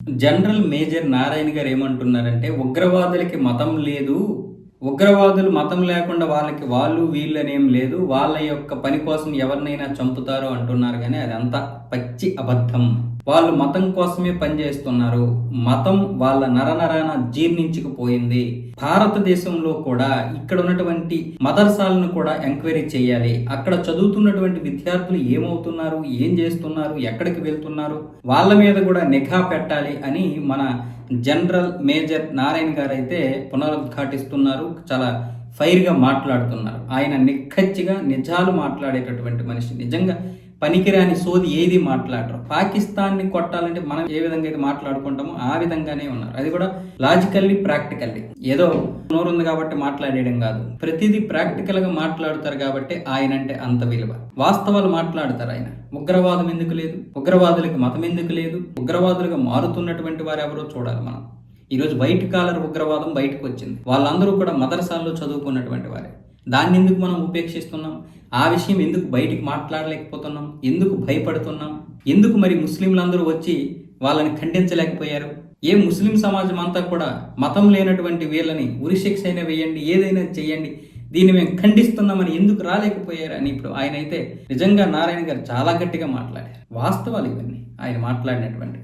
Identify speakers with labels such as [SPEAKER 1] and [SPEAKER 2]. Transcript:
[SPEAKER 1] General major Narayana గారు ఏమంటున్నారంటే ఉగ్రవాదులకి మతం లేదు ఉగ్రవాదులు మతం లేకుండా వాళ్ళకి వాళ్ళు వీళ్ళనేం లేదు వాళ్ళ యొక్క పని కోసం ఎవరినైనా చంపుతారు అంటున్నారు కానీ అదంతా పచ్చి అబద్ధం. వాళ్ళు మతం కోసమే పనిచేస్తున్నారు. మతం వాళ్ళ నరనరాన జీర్ణించుకుపోయింది. భారతదేశంలో కూడా ఇక్కడ ఉన్నటువంటి మదర్సాలను కూడా ఎంక్వైరీ చేయాలి. అక్కడ చదువుతున్నటువంటి విద్యార్థులు ఏమవుతున్నారు? ఏం చేస్తున్నారు? ఎక్కడికి వెళ్తున్నారు? వాళ్ళ మీద కూడా నిఘా పెట్టాలి అని మన జనరల్ మేజర్ నారాయణ గారు అయితే పునరుద్ఘాటిస్తున్నారు. చాలా ఫైర్గా మాట్లాడుతున్నారు. ఆయన నిక్కచ్చిగా నిజాలు మాట్లాడేటటువంటి మనిషి. నిజంగా పనికిరాని సోది ఏది మాట్లాడరు. పాకిస్తాన్ని కొట్టాలంటే మనం ఏ విధంగా అయితే మాట్లాడుకుంటామో ఆ విధంగానే ఉన్నారు. అది కూడా లాజికల్లీ ప్రాక్టికల్లీ ఏదో నోరుంది కాబట్టి మాట్లాడేయడం కాదు. ప్రతిదీ ప్రాక్టికల్గా మాట్లాడతారు కాబట్టి ఆయన అంటే అంత విలువ. వాస్తవాలు మాట్లాడతారు ఆయన. ఉగ్రవాదం ఎందుకు లేదు? ఉగ్రవాదులకు మతం ఎందుకు లేదు? ఉగ్రవాదులుగా మారుతున్నటువంటి వారు ఎవరో చూడాలి మనం. ఈరోజు వైట్ కాలర్ ఉగ్రవాదం బయటకు వచ్చింది వాళ్ళందరూ కూడా మదరసాల్లో చదువుకున్నటువంటి వారే. దాన్ని ఎందుకు మనం ఉపేక్షిస్తున్నాం? ఆ విషయం ఎందుకు బయటికి మాట్లాడలేకపోతున్నాం? ఎందుకు భయపడుతున్నాం? ఎందుకు మరి ముస్లింలందరూ వచ్చి వాళ్ళని ఖండించలేకపోయారు? ఏ ముస్లిం సమాజం అంతా కూడా మతం లేనటువంటి వీళ్ళని ఉరిశిక్ష అయినా వేయండి ఏదైనా చేయండి దీన్ని మేము ఖండిస్తున్నామని ఎందుకు రాలేకపోయారు అని ఇప్పుడు ఆయన అయితే నిజంగా నారాయణ గారు చాలా గట్టిగా మాట్లాడారు. వాస్తవాలు ఇవన్నీ ఆయన మాట్లాడినటువంటి